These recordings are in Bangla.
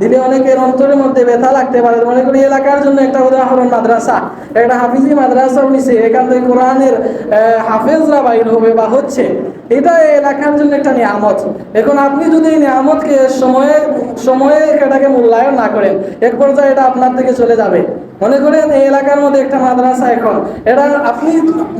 দিলে অনেকের অন্তরের মধ্যে ব্যথা লাগতে পারে। মনে করি এলাকার জন্য একটা উদাহরণ মাদ্রাসা। একটা হাফিজি মাদ্রাসা নিছে এখান থেকে কোরআনের হাফেজরা বাইর হবে বা হচ্ছে। এটা এলাকার জন্য একটা নিয়ামত। এখন আপনি যদি এই নিয়ামতকে সময়ে সময়ে এটাকে মূল্যায়ন না করেন এক পর্যায়ে এটা আপনার থেকে চলে যাবে। মনে করেন এই এলাকার মধ্যে একটা মাদ্রাসা এখন। এটা আপনি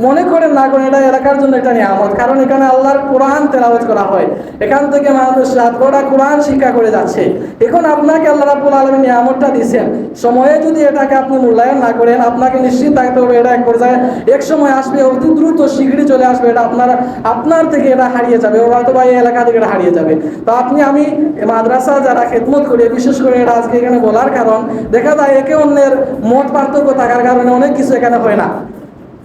মনে করেন না করেন, এটা এলাকার জন্য একটা নিয়ামত। কারণ এখানে আল্লাহর কোরআন তেলাওয়াত করা হয়। এখান থেকে মানুষ রাত গোটা কোরআন শিক্ষা করে যাচ্ছে। এখন আপনাকে আল্লাহ রাব্বুল আলমী নিয়ামতটা দিচ্ছেন সময়ে যদি এটাকে আপনি মূল্যায়ন না করেন, আপনাকে নিশ্চিত থাকতে হবে এটা এক পর্যায়ে এক সময় আসবে, অতি দ্রুত শীঘ্রই চলে আসবে, এটা আপনার আপনার থেকে এটা হারিয়ে যাবে, ওরা তো এই এলাকা থেকে এটা হারিয়ে যাবে। তো আপনি, আমি মাদ্রাসা যারা খেদমত করি, বিশেষ করে এটা আজকে এখানে বলার কারণ, দেখা যায় একে অন্যের মত পার্থক্য থাকার কারণে অনেক কিছু এখানে হয় না।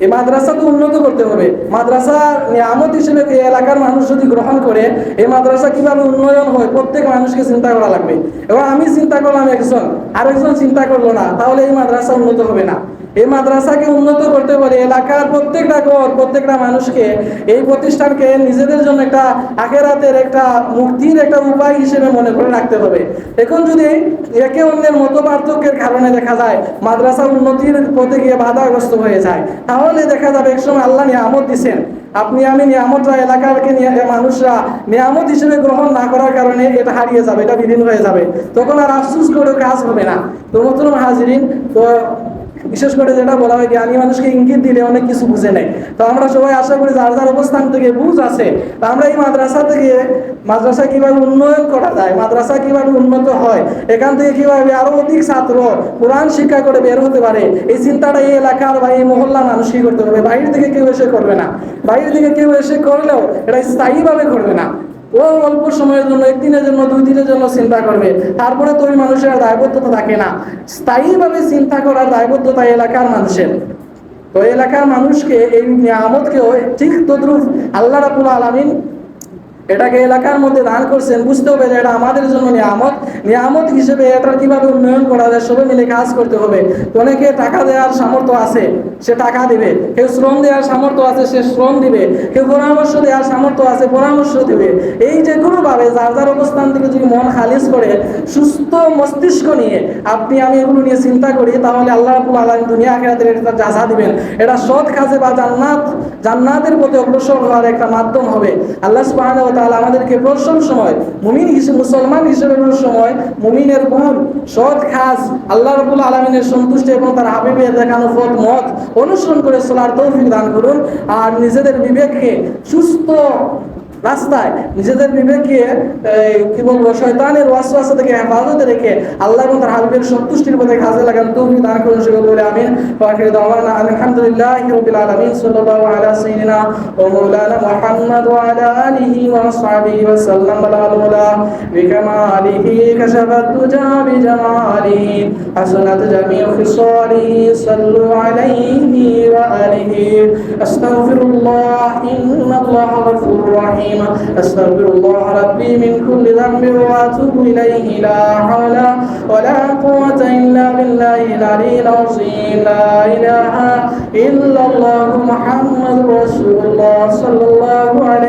এই মাদ্রাসা তো উন্নত করতে হবে। মাদ্রাসা নিয়ামত হিসেবে এই এলাকার মানুষ যদি গ্রহণ করে, এই মাদ্রাসা কীভাবে উন্নয়ন হয়, প্রত্যেক মানুষকে চিন্তা করা লাগবে। এবং আমি চিন্তা করলাম একজন, আরেকজন চিন্তা করল না, তাহলে এই মাদ্রাসা উন্নত হবে না। এই মাদ্রাসাকে উন্নত করতে পারে এলাকার প্রত্যেকটা ঘর, প্রত্যেকটা মানুষকে এই প্রতিষ্ঠানকে নিজেদের জন্য একটা আখেরাতের একটা মুক্তির একটা উপায় হিসেবে মনে করে রাখতে হবে। এখন যদি একে অন্যের মত পার্থক্যের কারণে দেখা যায়, মাদ্রাসা উন্নতির পথে গিয়ে বাধাগ্রস্ত হয়ে যায়, তাহলে দেখা যাবে একসময় আল্লাহ নিয়ামত দিচ্ছেন আপনি আমি নিয়ামতরা এলাকার মানুষরা নিয়ামত হিসেবে গ্রহণ না করার কারণে এটা হারিয়ে যাবে, এটা বিলীন হয়ে যাবে। তখন আর আফসুস করে কাজ হবে না। তো নতুন হাজিরিন, তো বিশেষ করে যেটা বলা হয় জ্ঞানী মানুষকে ইঙ্গিত দিলে অনেক কিছু বুঝে নেয়। তো আমরা সবাই আশা করি যার যার অবস্থান থেকে বুঝ আছে, তো আমরা এই মাদ্রাসা থেকে মাদ্রাসা কীভাবে উন্নয়ন করা যায়, মাদ্রাসা কীভাবে উন্নত হয়, এখান থেকে কীভাবে আরও অধিক ছাত্র কোরআন শিক্ষা করে বের হতে পারে, এই চিন্তাটা এই এলাকার বা এই মহল্লা মানুষই করতে হবে। বাইরে থেকে কেউ এসে করবে না। বাইরে থেকে কেউ এসে করলেও এটা স্থায়ীভাবে করবে না। ও অল্প সময়ের জন্য একদিনের জন্য, দুই দিনের জন্য চিন্তা করবে। তারপরে তো ওই মানুষের দায়বদ্ধতা থাকে না। স্থায়ীভাবে চিন্তা করার দায়বদ্ধতা এলাকার মানুষের। তো এলাকার মানুষকে, এই নিয়ামতকেও ঠিক তদ্রুপ আল্লাহ রাবুল আলমিন এটাকে এলাকার মধ্যে দান করছেন, বুঝতে হবে যে এটা আমাদের জন্য নিয়ামত। নিয়ামত হিসেবে এটার কীভাবে উন্নয়ন করা যায়, সবাই মিলে কাজ করতে হবে। অনেকে টাকা দেওয়ার সামর্থ্য আছে, সে টাকা দিবে। কেউ শ্রম দেওয়ার সামর্থ্য আছে, সে শ্রম দিবে। কেউ পরামর্শ দেওয়ার সামর্থ্য আছে, পরামর্শ দিবে। এই যে কোনোভাবে যার যার অবস্থান থেকে যদি মন খালিজ করে, সুস্থ মস্তিষ্ক নিয়ে আপনি, আমি এগুলো নিয়ে চিন্তা করি, তাহলে আল্লাহ রাবুল আলম দুনিয়া আখেরাতের এটা যাজা দিবেন। এটা সৎ কাজে বা জান্নাত, জান্নাতের প্রতি অগ্রসর হওয়ার একটা মাধ্যম হবে। আল্লাহ সুবহানাহু তাআলা আমাদেরকে প্রথম সময় মুমিন হিসেবে মুসলমান হিসেবে সময় মুমিনের গুণ সৎ খাস আল্লাহ রবুল আলমিনের সন্তুষ্টি এবং তার হাবিবের দেখানো পথ মত অনুসরণ করে চলার তৌফিক দান করুন। আর নিজেদের বিবেককে সুস্থ রাস্তায় নিজেদের বিবেককে এই, কি বলব শয়তানের ওয়াসওয়াসা থেকে হেফাজতে রেখে আল্লাহ এবং তার হাবিবের সন্তুষ্টির পথে কাজে লাগান তৌফিক দান করুন সেগুলো বলে আমিন। ওয়াখির দাওয়ানা আলহামদুলিল্লাহি রাব্বিল আলামিন সাল্লাল্লাহু আলা সাইয়্যিদিনা ওয়া মাওলানা মুহাম্মদ ওয়া الرحيم. أستغفر الله ربي من كل ذنب وأتوب إليه لا حول ولا قوة إلا بالله العلي العظيم. لا إله إلا الله محمد رسول الله صلى الله عليه